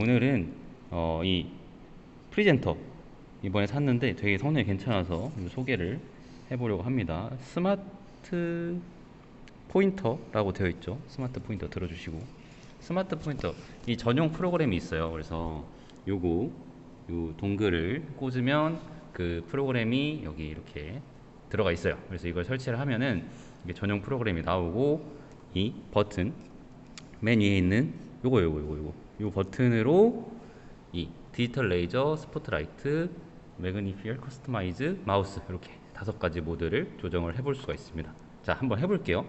오늘은 어, 이 프리젠터 이번에 샀는데 되게 성능이 괜찮아서 좀 소개를 해보려고 합니다. 스마트 포인터라고 되어 있죠. 스마트 포인터 들어주시고 스마트 포인터 이 전용 프로그램이 있어요. 그래서 요거 요 동글을 꽂으면 그 프로그램이 여기 이렇게 들어가 있어요. 그래서 이걸 설치를 하면은 전용 프로그램이 나오고 이 버튼 맨 위에 있는 요거 요거 요거 요거 요 버튼으로 이 디지털 레이저, 스포트라이트, 매그니피얼, 커스터마이즈, 마우스 이렇게 다섯 가지 모드를 조정을 해볼 수가 있습니다. 자, 한번 해볼게요.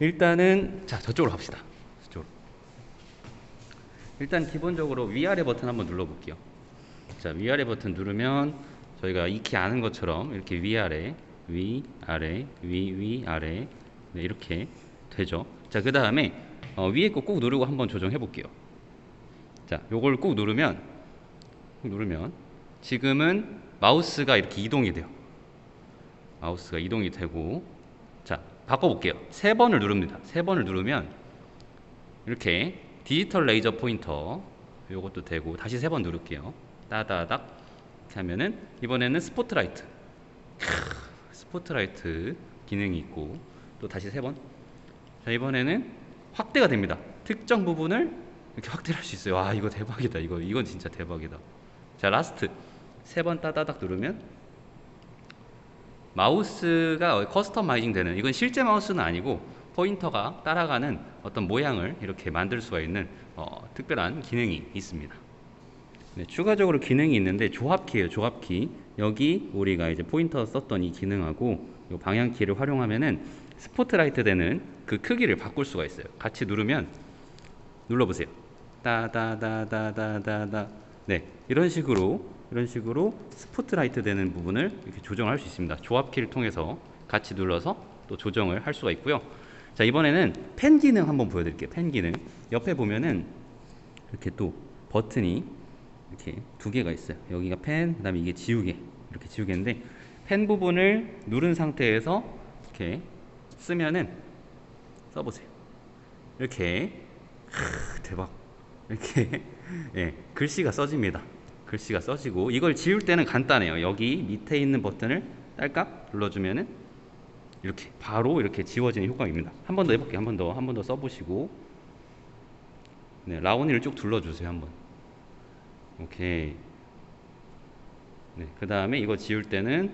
일단은 자 저쪽으로 갑시다. 저쪽으로. 일단 기본적으로 위아래 버튼 한번 눌러볼게요. 자 위아래 버튼 누르면 저희가 익히 아는 것처럼 이렇게 위아래 위 아래 위 위 아래 네, 이렇게 되죠. 자그 다음에 어, 위에 거 꾹 누르고 한번 조정해 볼게요. 자 요걸 꾹 누르면 꾹 누르면 지금은 마우스가 이렇게 이동이 돼요. 마우스가 이동이 되고 자 바꿔 볼게요. 세 번을 누릅니다. 세 번을 누르면 이렇게 디지털 레이저 포인터 요것도 되고 다시 세 번 누를게요. 따다닥 이렇게 하면은 이번에는 스포트라이트 크, 스포트라이트 기능이 있고 또 다시 세 번. 자 이번에는 확대가 됩니다. 특정 부분을 이렇게 확대를 할수 있어요. 와 이거 대박이다. 이거 이건 진짜 대박이다. 자 라스트 세 번 따다닥 누르면 마우스가 커스터마이징 되는 이건 실제 마우스는 아니고 포인터가 따라가는 어떤 모양을 이렇게 만들 수가 있는 어, 특별한 기능이 있습니다. 네, 추가적으로 기능이 있는데 조합키예요. 조합키. 여기 우리가 이제 포인터 썼던 이 기능하고 이 방향키를 활용하면은 스포트라이트 되는 그 크기를 바꿀 수가 있어요. 같이 누르면 눌러보세요. 따다다다다다다. 네, 이런 식으로 이런 식으로 스포트라이트 되는 부분을 이렇게 조정할 수 있습니다. 조합키를 통해서 같이 눌러서 또 조정을 할 수가 있고요. 자 이번에는 펜 기능 한번 보여드릴게요. 펜 기능 옆에 보면은 이렇게 또 버튼이 이렇게 두 개가 있어요. 여기가 펜, 그다음에 이게 지우개 이렇게 지우개인데 펜 부분을 누른 상태에서 이렇게 쓰면은 써보세요. 이렇게 크, 대박 이렇게 예, 글씨가 써집니다. 글씨가 써지고 이걸 지울 때는 간단해요. 여기 밑에 있는 버튼을 딸깍 눌러주면은 이렇게 바로 이렇게 지워지는 효과입니다. 한 번 더 해볼게요. 한 번 더, 한 번 더 써보시고 네, 라운이를 쭉 둘러주세요. 한번. 오케이. 네, 그 다음에 이거 지울 때는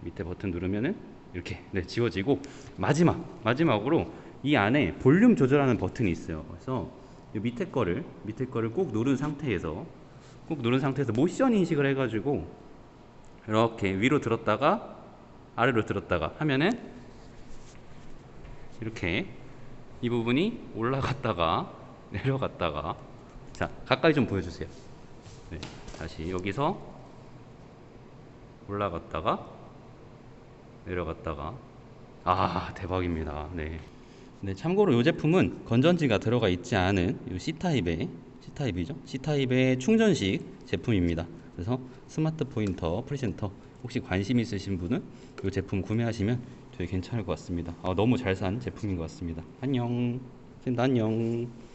밑에 버튼 누르면은 이렇게 네, 지워지고 마지막 마지막으로 이 안에 볼륨 조절하는 버튼이 있어요. 그래서 이 밑에 거를 밑에 거를 꼭 누른 상태에서 꼭 누른 상태에서 모션 인식을 해가지고 이렇게 위로 들었다가 아래로 들었다가 하면은 이렇게 이 부분이 올라갔다가 내려갔다가 자 가까이 좀 보여주세요. 네, 다시 여기서 올라갔다가 내려갔다가 아 대박입니다. 네. 네 참고로 이 제품은 건전지가 들어가 있지 않은 이 C 타입의 C 타입이죠. C 타입의 충전식 제품입니다. 그래서 스마트 포인터 프리센터 혹시 관심 있으신 분은 이 제품 구매하시면 되게 괜찮을 것 같습니다. 아, 너무 잘 산 제품인 것 같습니다. 안녕. 안녕.